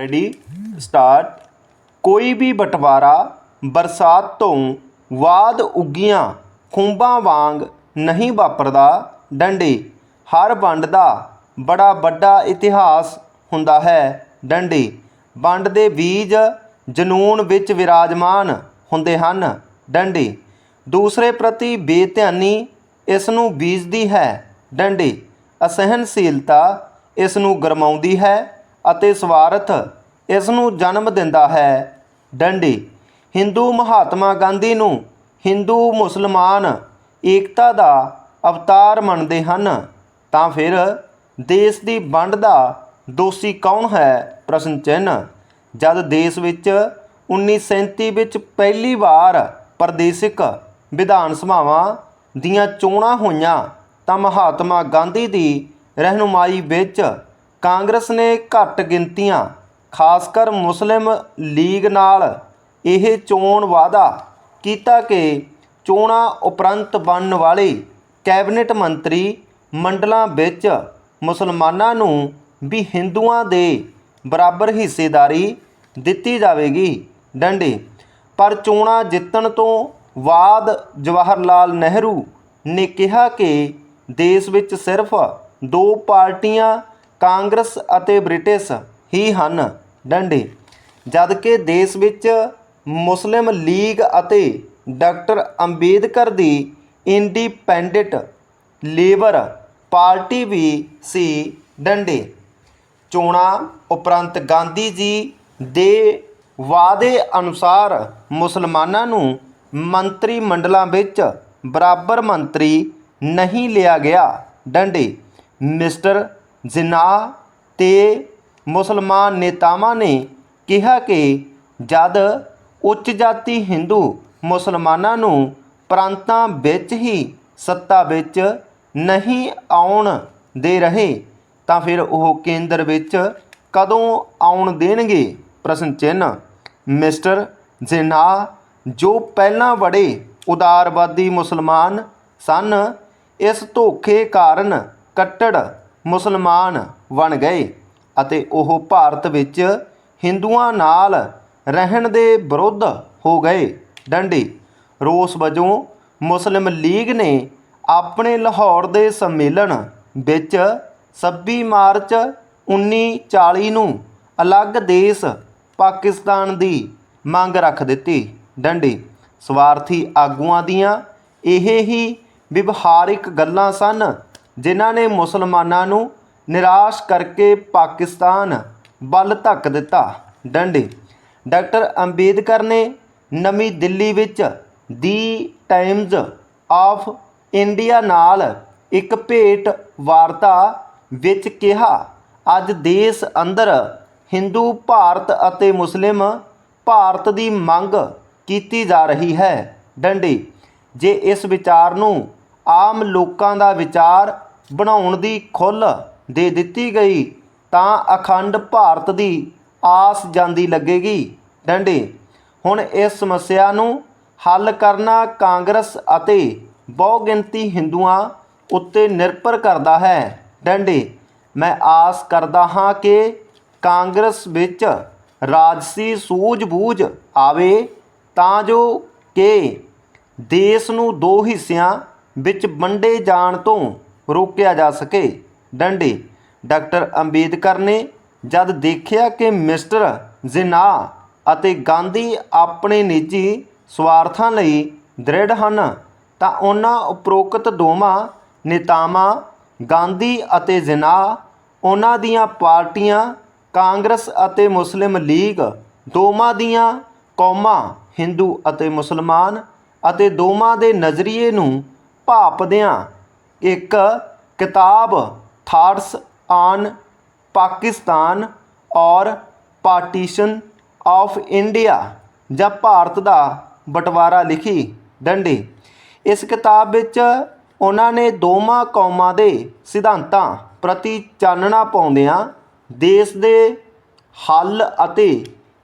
Ready? Start. ਕੋਈ ਵੀ ਬਟਵਾਰਾ ਬਰਸਾਤ ਤੋਂ ਬਾਅਦ ਉੱਗੀਆਂ ਖੁੰਬਾਂ ਵਾਂਗ ਨਹੀਂ ਵਾਪਰਦਾ ਡੰਡੇ। ਹਰ ਵੰਡ ਦਾ ਬੜਾ ਵੱਡਾ ਇਤਿਹਾਸ ਹੁੰਦਾ ਹੈ ਡੰਡੇ। ਵੰਡ ਦੇ ਬੀਜ ਜਨੂਨ ਵਿੱਚ ਵਿਰਾਜਮਾਨ ਹੁੰਦੇ ਹਨ ਡੰਡੇ। ਦੂਸਰੇ ਪ੍ਰਤੀ ਬੇਧਿਆਨੀ ਇਸ ਨੂੰ ਬੀਜਦੀ ਹੈ ਡੰਡੇ। ਅਸਹਿਣਸ਼ੀਲਤਾ ਇਸ ਨੂੰ ਗਰਮਾਉਂਦੀ ਹੈ ਅਤੇ ਸਵਾਰਥ ਇਸ ਨੂੰ ਜਨਮ ਦਿੰਦਾ ਹੈ। ਡੰਡੀ, ਹਿੰਦੂ ਮਹਾਤਮਾ ਗਾਂਧੀ ਨੂੰ ਹਿੰਦੂ ਮੁਸਲਮਾਨ ਏਕਤਾ ਦਾ ਅਵਤਾਰ ਮੰਨਦੇ ਹਨ। ਤਾਂ ਫਿਰ ਦੇਸ਼ ਦੀ ਵੰਡ ਦਾ ਦੋਸ਼ੀ ਕੌਣ ਹੈ? ਪ੍ਰਸ਼ਨ ਚਿੰਨ੍ਹ। ਜਦ ਦੇਸ਼ ਵਿੱਚ 1937 ਵਿੱਚ ਪਹਿਲੀ ਵਾਰ ਪ੍ਰਦੇਸ਼ਿਕ ਵਿਧਾਨ ਸਭਾਵਾਂ ਦੀਆਂ ਚੋਣਾਂ ਹੋਈਆਂ, ਤਾਂ ਮਹਾਤਮਾ ਗਾਂਧੀ ਦੀ ਰਹਿਨੁਮਾਈ ਵਿੱਚ ਕਾਂਗਰਸ ਨੇ ਘੱਟ ਗਿਣਤੀਆਂ ਖਾਸ ਕਰ ਮੁਸਲਿਮ ਲੀਗ ਨਾਲ ਇਹ ਚੋਣ ਵਾਅਦਾ ਕੀਤਾ ਕਿ ਚੋਣਾਂ ਉਪਰੰਤ ਬਣਨ ਵਾਲੇ ਕੈਬਨਿਟ ਮੰਤਰੀ ਮੰਡਲਾਂ ਵਿੱਚ ਮੁਸਲਮਾਨਾਂ ਨੂੰ ਵੀ ਹਿੰਦੂਆਂ ਦੇ ਬਰਾਬਰ ਹਿੱਸੇਦਾਰੀ ਦਿੱਤੀ ਜਾਵੇਗੀ। ਡੰਡੇ, ਪਰ ਚੋਣਾਂ ਜਿੱਤਣ ਤੋਂ ਬਾਅਦ ਜਵਾਹਰ ਲਾਲ ਨਹਿਰੂ ਨੇ ਕਿਹਾ ਕਿ ਦੇਸ਼ ਵਿੱਚ ਸਿਰਫ ਦੋ ਪਾਰਟੀਆਂ ਕਾਂਗਰਸ ਅਤੇ ਬ੍ਰਿਟਿਸ਼ ਹੀ ਹਨ ਡੰਡੇ। ਜਦ ਕਿ ਦੇਸ਼ ਵਿੱਚ ਮੁਸਲਿਮ ਲੀਗ ਅਤੇ ਡਾਕਟਰ ਅੰਬੇਦਕਰ ਦੀ ਇੰਡੀਪੈਂਡੈਂਟ ਲੇਬਰ ਪਾਰਟੀ ਵੀ ਸੀ ਡੰਡੇ। ਚੋਣਾਂ ਉਪਰੰਤ ਗਾਂਧੀ ਜੀ ਦੇ ਵਾਅਦੇ ਅਨੁਸਾਰ ਮੁਸਲਮਾਨਾਂ ਨੂੰ ਮੰਤਰੀ ਮੰਡਲਾਂ ਵਿੱਚ ਬਰਾਬਰ ਮੰਤਰੀ ਨਹੀਂ ਲਿਆ ਗਿਆ। ਡੰਡੇ, ਮਿਸਟਰ ਜਿਨਾਹ ਤੇ ਮੁਸਲਮਾਨ ਨੇਤਾਵਾਂ ਨੇ ਕਿਹਾ ਕਿ ਜਦ ਉੱਚ ਜਾਤੀ ਹਿੰਦੂ ਮੁਸਲਮਾਨਾਂ ਨੂੰ ਪ੍ਰਾਂਤਾਂ ਵਿੱਚ ਹੀ ਸੱਤਾ ਵਿੱਚ ਨਹੀਂ ਆਉਣ ਦੇ ਰਹੇ, ਤਾਂ ਫਿਰ ਉਹ ਕੇਂਦਰ ਵਿੱਚ ਕਦੋਂ ਆਉਣ ਦੇਣਗੇ? ਪ੍ਰਸ਼ਨ ਚਿੰਨ੍ਹ। ਮਿਸਟਰ ਜਿਨਾਹ ਜੋ ਪਹਿਲਾਂ ਬੜੇ ਉਦਾਰਵਾਦੀ ਮੁਸਲਮਾਨ ਸਨ, ਇਸ ਧੋਖੇ ਕਾਰਨ ਕੱਟੜ ਮੁਸਲਮਾਨ ਬਣ ਗਏ ਅਤੇ ਉਹ ਭਾਰਤ ਵਿੱਚ ਹਿੰਦੂਆਂ ਨਾਲ ਰਹਿਣ ਦੇ ਵਿਰੁੱਧ ਹੋ ਗਏ। ਡੰਡੇ, ਰੋਸ ਵਜੋਂ ਮੁਸਲਿਮ ਲੀਗ ਨੇ ਆਪਣੇ ਲਾਹੌਰ ਦੇ ਸੰਮੇਲਨ ਵਿੱਚ 26 ਮਾਰਚ 1940 ਨੂੰ ਅਲੱਗ ਦੇਸ਼ ਪਾਕਿਸਤਾਨ ਦੀ ਮੰਗ ਰੱਖ ਦਿੱਤੀ। ਡੰਡੀ, ਸਵਾਰਥੀ ਆਗੂਆਂ ਦੀਆਂ ਇਹ ਹੀ ਵਿਵਹਾਰਿਕ ਗੱਲਾਂ ਸਨ ਜਿਨ੍ਹਾਂ ਨੇ ਮੁਸਲਮਾਨਾਂ ਨੂੰ ਨਿਰਾਸ਼ ਕਰਕੇ ਪਾਕਿਸਤਾਨ ਵੱਲ ਧੱਕ ਦਿੱਤਾ। ਡੰਡੀ। ਡਾਕਟਰ ਅੰਬੇਦਕਰ ਨੇ ਨਵੀਂ ਦਿੱਲੀ ਵਿੱਚ ਦੀ ਟਾਈਮਜ਼ ਆਫ ਇੰਡੀਆ ਨਾਲ ਇੱਕ ਭੇਟ ਵਾਰਤਾ ਵਿੱਚ ਕਿਹਾ, ਅੱਜ ਦੇਸ਼ ਅੰਦਰ ਹਿੰਦੂ, ਭਾਰਤ ਅਤੇ ਮੁਸਲਿਮ ਭਾਰਤ ਦੀ ਮੰਗ ਕੀਤੀ ਜਾ ਰਹੀ ਹੈ। ਡੰਡੀ। ਜੇ ਇਸ ਵਿਚਾਰ ਨੂੰ ਆਮ ਲੋਕਾਂ ਦਾ ਵਿਚਾਰ ਬਣਾਉਣ ਦੀ ਖੁੱਲ ਦੇ ਦਿੱਤੀ ਗਈ ਤਾਂ ਅਖੰਡ ਭਾਰਤ ਦੀ ਆਸ ਜਾਂਦੀ ਲੱਗੇਗੀ। ਡੰਡੇ, ਹੁਣ ਇਸ ਸਮੱਸਿਆ ਨੂੰ ਹੱਲ ਕਰਨਾ ਕਾਂਗਰਸ ਅਤੇ ਬਹੁਗਿਣਤੀ ਹਿੰਦੂਆਂ ਉੱਤੇ ਨਿਰਭਰ ਕਰਦਾ ਹੈ। ਡੰਡੇ, ਮੈਂ ਆਸ ਕਰਦਾ ਹਾਂ ਕਿ ਕਾਂਗਰਸ ਵਿੱਚ ਰਾਜਸੀ ਸੂਝ-ਬੂਝ ਆਵੇ ਤਾਂ ਜੋ ਕਿ ਦੇਸ਼ ਨੂੰ ਦੋ ਹਿੱਸਿਆਂ ਵਿੱਚ ਵੰਡੇ ਜਾਣ ਤੋਂ ਰੋਕਿਆ ਜਾ ਸਕੇ। ਡੰਡੇ, ਡਾਕਟਰ ਅੰਬੇਦਕਰ ਨੇ ਜਦ ਦੇਖਿਆ ਕਿ ਮਿਸਟਰ ਜਿਨਾਹ ਅਤੇ ਗਾਂਧੀ ਆਪਣੇ ਨਿੱਜੀ ਸਵਾਰਥਾਂ ਲਈ ਦ੍ਰਿੜ ਹਨ, ਤਾਂ ਉਹਨਾਂ ਉਪਰੋਕਤ ਦੋਵਾਂ ਨੇਤਾਵਾਂ, ਗਾਂਧੀ ਅਤੇ ਜਿਨਾਹ ਉਹਨਾਂ ਦੀਆਂ ਪਾਰਟੀਆਂ, ਕਾਂਗਰਸ ਅਤੇ ਮੁਸਲਿਮ ਲੀਗ, ਦੋਵਾਂ ਦੀਆਂ ਕੌਮਾਂ, ਹਿੰਦੂ ਅਤੇ ਮੁਸਲਮਾਨ, ਅਤੇ ਦੋਵਾਂ ਦੇ ਨਜ਼ਰੀਏ ਨੂੰ ਭਾਪਦਿਆਂ ਇੱਕ ਕਿਤਾਬ ਥਾਟਸ ਆਨ ਪਾਕਿਸਤਾਨ ਔਰ ਪਾਰਟੀਸ਼ਨ ਆਫ ਇੰਡੀਆ ਜਾਂ ਭਾਰਤ ਦਾ ਬਟਵਾਰਾ ਲਿਖੀ ਡੰਡੇ। ਇਸ ਕਿਤਾਬ ਵਿੱਚ ਉਹਨਾਂ ਨੇ ਦੋਵਾਂ ਕੌਮਾਂ ਦੇ ਸਿਧਾਂਤਾਂ ਪ੍ਰਤੀ ਚਾਨਣਾ ਪਾਉਂਦਿਆਂ ਦੇਸ਼ ਦੇ ਹੱਲ ਅਤੇ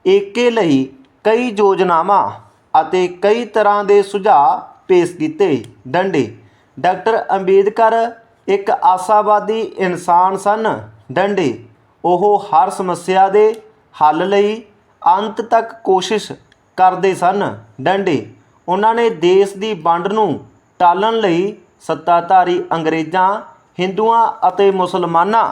ਏਕੇ ਲਈ ਕਈ ਯੋਜਨਾਵਾਂ ਅਤੇ ਕਈ ਤਰ੍ਹਾਂ ਦੇ ਸੁਝਾਅ ਪੇਸ਼ ਕੀਤੇ। ਡੰਡੇ, ਡਾਕਟਰ ਅੰਬੇਦਕਰ ਇੱਕ ਆਸ਼ਾਵਾਦੀ ਇਨਸਾਨ ਸਨ। ਡੰਡੇ, ਉਹ ਹਰ ਸਮੱਸਿਆ ਦੇ ਹੱਲ ਲਈ ਅੰਤ ਤੱਕ ਕੋਸ਼ਿਸ਼ ਕਰਦੇ ਸਨ। ਡੰਡੇ, ਉਹਨਾਂ ਨੇ ਦੇਸ਼ ਦੀ ਵੰਡ ਨੂੰ ਟਾਲਣ ਲਈ ਸੱਤਾਧਾਰੀ ਅੰਗਰੇਜ਼ਾਂ, ਹਿੰਦੂਆਂ ਅਤੇ ਮੁਸਲਮਾਨਾਂ